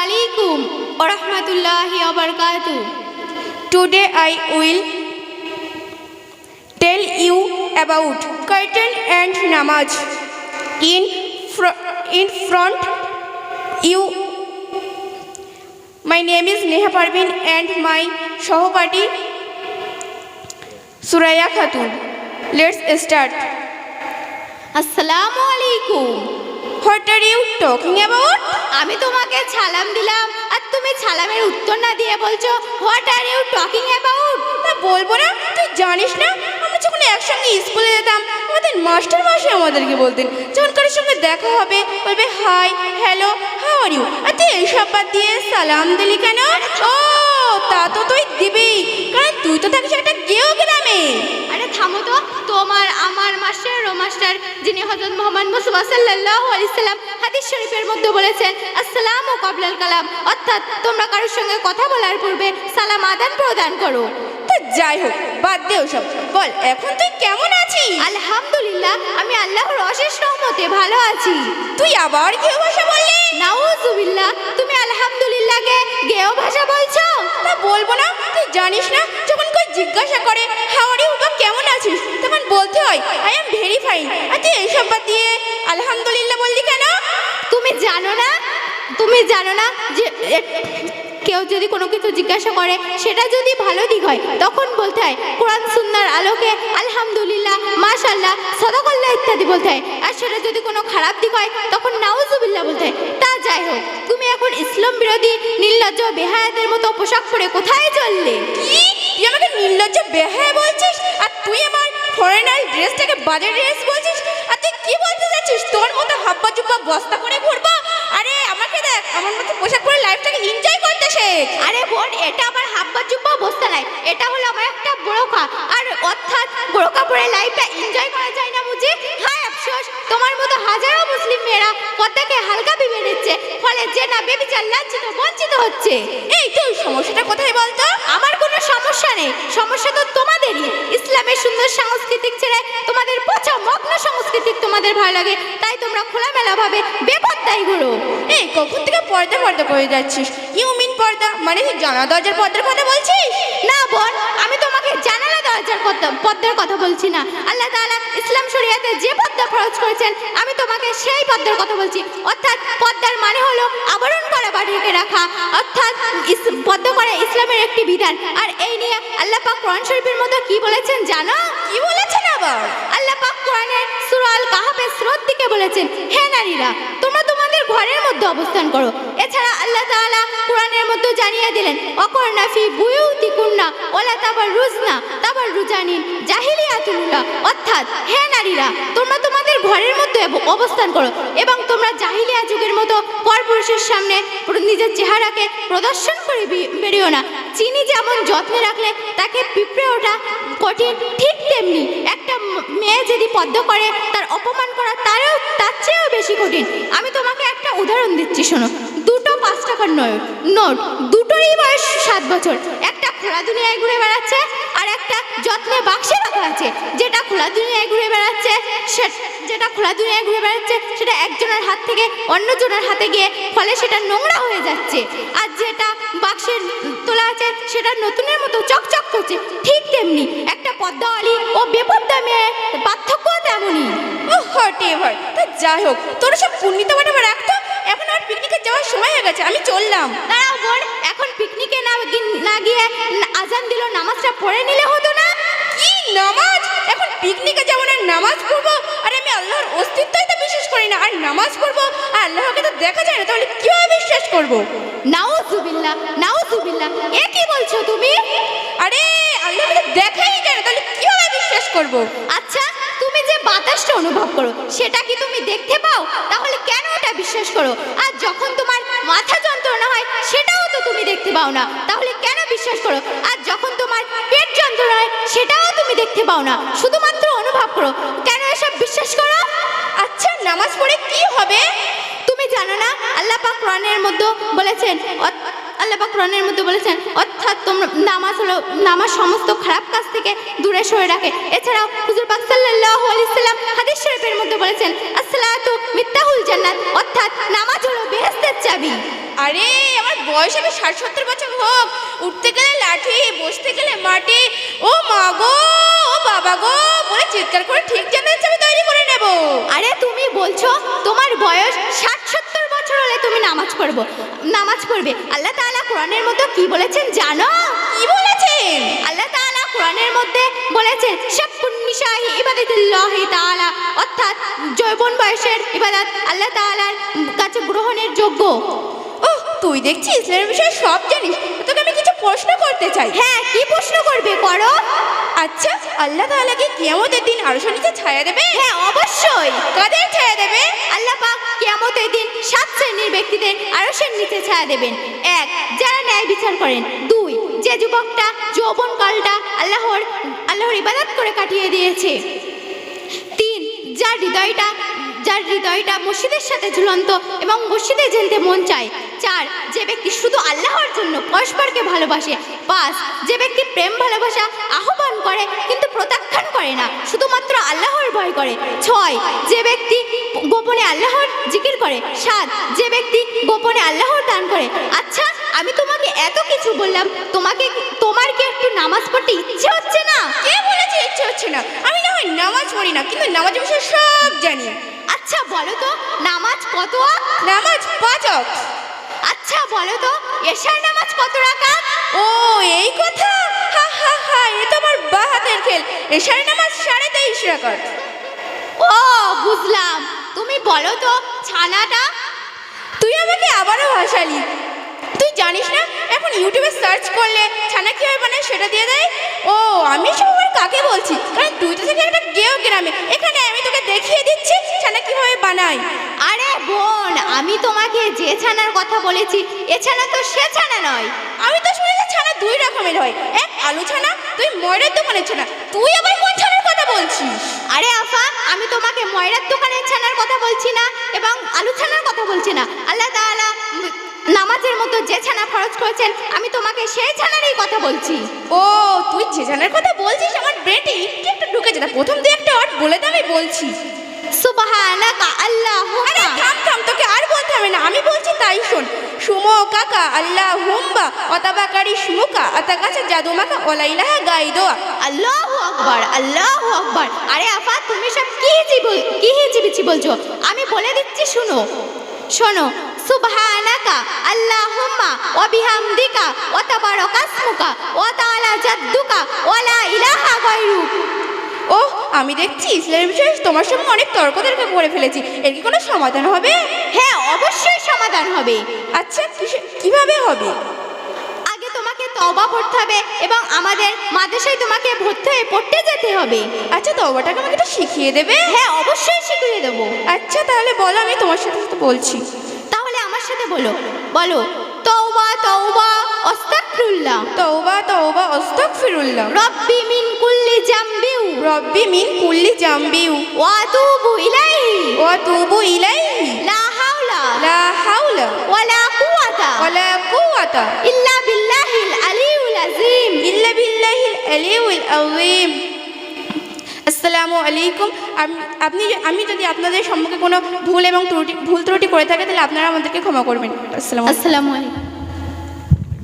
alaikum wa rahmatullahi wa barakatuh. Today I will tell you about curtain and namaz. In, fr- in front you my name is Neha Parvin my Shohopati Suraya Khatun. Let's start. Assalamu alaikum. What are you talking about? আমি তোমাকে সালাম দিলাম আর তুমি সালামের উত্তর না দিয়ে বলছো what are you talking about তা বলব না তুই জানিস না আমরা যখন একসঙ্গে স্কুলে যেতাম আমাদের মাস্টার মাসে আমাদেরকে বলতেন যখন কারোর সঙ্গে দেখা হবে বলবে hi hello how are you আর তুই এইসব বাদ দিয়ে সালাম দিলি কেন ও তা তো তুই দিবি কারণ তুই তো থাকিস একটা গেও গ্রামে আরে থামো তো তোমার আমার মাস্টার ও মাস্টার যিনি হজরত মোহাম্মদ মুস্তফা সাল্লাল্লাহু আলাইহি সাল্লাম হাদিস শরীফের মধ্যে বলেছেন আসসালামু কাবলাল কালাম। অর্থাৎ তোমরা কারোর সঙ্গে কথা বলার পূর্বে সালাম আদান প্রদান করো। যাই হোক বাদ দে ওসব। বল এখন তুই কেমন আছিস? আলহামদুলিল্লাহ আমি আল্লাহর অশেষ রহমতে ভালো আছি। তুই আবার কেউ ভাষা বললি? নাউজুবিল্লাহ তুমি আলহামদুলিল্লাহকে গেও ভাষা বলছো? তা বলব না তুই জানিস না যখন কেউ জিজ্ঞাসা করে হাওয়ারি হয়? আই এম ভেরি ফাইন আর এইসব বাদ দিয়ে আলহামদুলিল্লাহ বললি কেন? তুমি জানো না? তুমি জানো না যে কেউ যদি কোনো কিছু জিজ্ঞাসা করে সেটা যদি ভালো দিক হয় তখন বলতে হয় কোরআন সুন্নার আলোকে আলহামদুলিল্লাহ মাশাল্লাহ সদাকল্লাহ ইত্যাদি বলতে হয়। আর সেটা যদি কোনো খারাপ দিক হয় তখন নাউজুবিল্লাহ বলতে হয়। তা যাই হোক তুমি এখন ইসলাম বিরোধী নির্লজ্জ বেহায়াতের মতো পোশাক পরে কোথায় চললে? কি? তুই আমাকে নির্লজ্জ বেহায় বলছিস? আর তুই আমার ফরেনার ড্রেসটাকে বাজে ড্রেস বলছিস? আর তুই কি বলতে যাচ্ছিস? তোর মতো হাব্বা জুব্বা বস্তা করে ঘুরবো আরে আমাকে দেখ, আমার মতো পোশাক পরে লাইফটাকে এনজয় করতে শেখ। আরে বোন, এটা আবার হাব্বা জুব্বা বস্তা লাইফ এটা হলো আমার একটা বোরোকা আর অর্থাৎ বোরোকা পরে লাইফটা এনজয় করা যায় না বুঝি? হায় আফসোস, তোমার মতো হাজারো মুসলিম মেয়েরা পদ্মাকে হালকা ভেবে নিচ্ছে, ফলে যে না বেবিচার লাঞ্ছিত, বঞ্চিত হচ্ছে। এই তুই সমস্যাটা কোথায় বলতো? আমার কোনো সমস্যা নেই। সমস্যা তো তোমাদেরই। ইসলামের সুন্দর সাংস্কৃতিক ছেড়ে তোমাদের পচা মগ্ন সাংস্কৃতিক তোমাদের ভালো লাগে। তাই তোমরা খোলামেলা ভাবে বেপত্তাই ঘুরো। এই, কখন থেকে পর্দা পর্দা করে যাচ্ছিস? ইউ মিন পর্দা মানে জানা দরজার পর্দার কথা বলছিস? না বোন আমি তোমাকে জানালা দরজার পদ্মার কথা বলছি না। আল্লাহ তাআলা ইসলাম শরিয়াতে যে খরচ করেছেন। আমি তোমাকে সেই পদ্মার কথা বলছি। অর্থাৎ পদ্মার মানে হলো আবরণ করা বা ঢেকে রাখা। অর্থাৎ পদ্ম করা ইসলামের একটি বিধান। আর এই নিয়ে আল্লাহ পাক কোরআন শরীফের মধ্যে কি বলেছেন জানো? কি বলেছেন আবার? আল্লাহ পাক কোরআনের সুরাল আল কাহাফের স্রোত দিকে বলেছেন, হে নারীরা ঘরের মধ্যে অবস্থান করো। এছাড়া আল্লাহ তাআলা কোরআনের মধ্যে জানিয়ে দিলেন, অকর্ণা ফি বুয়ুতিকুন্না ওলা তাবার রুজনা তাবার রুজানিন জাহিলিয়াতুল্লাহ। অর্থাৎ, হে নারীরা, তোমরা তোমাদের ঘরের মধ্যে অবস্থান করো এবং তোমরা জাহিলিয়া যুগের মতো পরপুরুষের সামনে নিজের চেহারাকে প্রদর্শন করে বেরিও না। চিনি যেমন যত্নে রাখলে তাকে পিঁপড়ে ওঠা কঠিন ঠিক তেমনি মেয়ে যদি পদ্ম করে, তার অপমান করা তারও তার চেয়েও বেশি কঠিন। আমি তোমাকে একটা উদাহরণ দিচ্ছি, শোনো। দুটো পাঁচ টাকার নোট নোট, দুটোরই বয়স সাত বছর। একটা খোলা দুনিয়ায় ঘুরে বেড়াচ্ছে, আর একটা যত্নে বাক্সে রাখা আছে। যেটা খোলা দুনিয়ায় ঘুরে বেড়াচ্ছে, সে, যেটা খোলা দুনিয়ায় ঘুরে বেড়াচ্ছে, সেটা একজনের হাত থেকে অন্যজনের হাতে গিয়ে, ফলে সেটা নোংরা হয়ে যাচ্ছে। আর যেটা বাক্সের আছে সেটা নতুনের মতো চকচক করছে। ঠিক তেমনি একটা পদ্মাওয়ালি ও বেপদ্মা মেয়ে পার্থক্য তেমনই। ও হটে এভার তা যাই হোক তোর সব পুণ্যিত বাটা রাখতো এখন আর পিকনিকে যাওয়ার সময় হয়ে গেছে আমি চললাম। দাঁড়াও বোন এখন পিকনিকে না না গিয়ে আজান দিল নামাজটা পড়ে নিলে হতো না? কি নামাজ? এখন পিকনিকে নামাজ পড়ব? আর আমি আল্লাহর অস্তিত্বই তো বিশ্বাস করি না। আর নামাজ পড়ব? আর আল্লাহকে তো দেখা যায় না তাহলে কীভাবে বিশ্বাস করব? নাউজুবিল্লাহ নাউজুবিল্লাহ এ কি বলছো তুমি? আরে আল্লাহকে তো দেখাই যায় না তাহলে কীভাবে বিশ্বাস করব? আচ্ছা তুমি যে বাতাসটা অনুভব করো সেটা কি তুমি দেখতে পাও? তাহলে কেন ওটা বিশ্বাস করো? আর যখন তোমার মাথা যন্ত্রণা হয় তো তুমি দেখতে পাও না, তাহলে কেন বিশ্বাস করো? আর যখন তোমার পেট যন্ত্রণায় সেটাও তুমি দেখতে পাও না। শুধুমাত্র অনুভব করো। কেন এসব বিশ্বাস করো? আচ্ছা নামাজ পড়ে কি হবে? তুমি জানো না, আল্লাহ পাক কোরআনের মধ্যে বলেছেন আল্লাহ কোরআনের মধ্যে বলেছেন অর্থাৎ তোমরা নামাজ হলো নামাজ সমস্ত খারাপ কাজ থেকে দূরে সরে রাখে। এছাড়াও হুজুর পাক সাল্লাল্লাহু আলাইহি সাল্লাম হাদিস শরীফের মধ্যে বলেছেন আসসালাতু মিফতাহুল জান্নাত অর্থাৎ নামাজ হলো বেহেশতের চাবি। আরে আমার বয়স আমি ষাট সত্তর বছর হোক। উঠতে গেলে লাঠি বসতে গেলে মাটি। ও মা গো ও বাবা গো বলে চিৎকার করে ঠিক জানার চাবি তৈরি করে নেব। আরে তুমি বলছো তোমার বয়স ষাট সত্তর নামাজ পড়ব। নামাজ পড়বে। আল্লাহ তাআলা কোরআনের মধ্যে কি বলেছেন জানো? কি বলেছেন? আল্লাহ তাআলা কোরআনের মধ্যে বলেছেন সবকুন নিশাহি ইবাদাতুল্লাহি তাআলা। অর্থাৎ যৌবন বয়সের ইবাদত আল্লাহ তাআলার কাছে গ্রহণের যোগ্য। ও তুই দেখছিস? ইসলামের বিষয়ে সব জানিস। তোকে প্রশ্ন করতে চাই। হ্যাঁ কি প্রশ্ন করবে করো? আচ্ছা আল্লাহ তাআলা কি কিয়ামতের দিন আরও নিচে ছায়া দেবে? হ্যাঁ অবশ্যই। কাদের ছায়া দেবে? আল্লাহ পাক কিয়ামতের দিন সাত শ্রেণির ব্যক্তিদের আরশের নিচে ছায়া দেবেন। এক যারা ন্যায় বিচার করেন। দুই যে যুবকটা যৌবন কালটা আল্লাহর আল্লাহর ইবাদত করে কাটিয়ে দিয়েছে। তিন যার হৃদয়টা যার হৃদয়টা মসজিদের সাথে ঝুলন্ত এবং মসজিদে যেতে মন চায়, চার, যে ব্যক্তি শুধু আল্লাহর জন্য পরস্পরকে ভালোবাসে, পাঁচ, যে ব্যক্তি প্রেম, ভালোবাসা আহ্বান করে কিন্তু প্রত্যাখ্যান করে না, শুধুমাত্র আল্লাহর ভয় করে, ছয়, যে ব্যক্তি গোপনে আল্লাহর জিকির করে, সাত, যে ব্যক্তি গোপনে আল্লাহর দান করে আচ্ছা আমি তোমাকে এত কিছু বললাম, তোমাকে, তোমার কি একটু নামাজ পড়তে ইচ্ছে হচ্ছে না? কে বলেছে ইচ্ছে হচ্ছে না? আমি না হয় নামাজ পড়ি না, কিন্তু নামাজ বিষয়ে সব জানি। আচ্ছা বলো তো নামাজ কত? নামাজ পাঁচ। আচ্ছা বলো তো এশার নামাজ কত রাকাত? ও এই কথা? হা হা হা এ তো আমার বা হাতের খেল। এশার নামাজ সাড়ে তেইশ রাকাত। ও বুঝলাম। তুমি বলো তো ছানাটা? তুই আমাকে আবারও হাসালি। তুই জানিস না এখন ইউটিউবে সার্চ করলে ছানা কীভাবে বানায় সেটা দিয়ে দেয়? ও আমি সব কাকে বলছি কারণ তুই তো থেকে একটা গেও গ্রামে এখানে আমি তোকে দেখিয়ে দিচ্ছি ছানা কীভাবে বানায়? আরে বোন আমি তোমাকে যে ছানার কথা বলেছি এ ছানা তো সে ছানা নয়। আমি তো শুনেছি ছানা দুই রকমের হয় এক আলু ছানা তুই ময়ূরের দোকানের ছানা। তুই আবার কোন ছানার কথা বলছিস? আরে আফা আমি তোমাকে ময়রার দোকানের ছানার কথা বলছি না এবং আলু ছানার কথা বলছি না। আল্লাহ তাআলা উম, নামাজের মতো যে ছানা খরচ করেছেন আমি তোমাকে সেই ছানারই কথা বলছি। ও তুই যে ছানার কথা বলছিস আমার ব্রেনটা একটু একটু ঢুকেছে। না প্রথম তুই একটা ওয়ার্ড বলে দে আমি বলছি। সুবহানাকা আল্লাহুম্মা। আরে থাম থাম তোকে আর বলতে হবে না। আমি বলছি তাই শোন। সুমো কাকা আল্লাহ হুম্বা অতাবাকারি সুমুকা আতাকাছে জাদুমাকা ওলাইলাহা গাইদোয়া আল্লাহু আকবার আল্লাহু আকবার। আরে আফা তুমি সব কি হিজিবি কি হিজিবিছি বলছো? আমি বলে দিচ্ছি শুনো। শোনো সুবহানাকা আল্লাহুম্মা ওয়া বিহামদিকা ওয়া তাবারাকাসমুকা ওয়া তাআলা জাদ্দুকা ওয়া লা ইলাহা গায়রুক ও আমি দেখছি ইসলামের বিষয়ে তোমার সঙ্গে অনেক তর্ক তর্ক করে ফেলেছি। এর কি কোনো সমাধান হবে? হ্যাঁ অবশ্যই সমাধান হবে। আচ্ছা কীভাবে হবে? তওবা করতে হবে এবং আমাদের মাদ্রাসায় তোমাকে ভর্তি হয়ে পড়তে যেতে হবে। আচ্ছা তবাটাকে আমাকে একটু শিখিয়ে দেবে? হ্যাঁ অবশ্যই শিখিয়ে দেবো। আচ্ছা তাহলে বলো আমি তোমার সাথে সাথে বলছি। তাহলে আমার সাথে বলো। বলো তওবা তওবা আস্তাগফিরুল্লাহ তওবা তওবা আস্তাগফিরুল্লাহ রব্বি মিন কুল্লি জামবিউ। রব্বি মিন কুল্লি জামবিউ। ওয়া আতুবু ইলাইহি। ওয়া তুবু ইলাইহি। লা হাওলা। লা হাওলা। ওয়ালা কুওয়াতা। ওয়ালা কুওয়াতা। ইল্লা আলিয়ুল إلا بالله আলিয়ুল আযীম আসসালামু আলাইকুম। আপনি আমি যদি আপনাদের সম্মুখে কোনো ভুল এবং ত্রুটি ভুল ত্রুটি করে থাকে, তাহলে আপনারা আমাদেরকে ক্ষমা করবেন। আসসালাম আসসালামু আলাইকুম।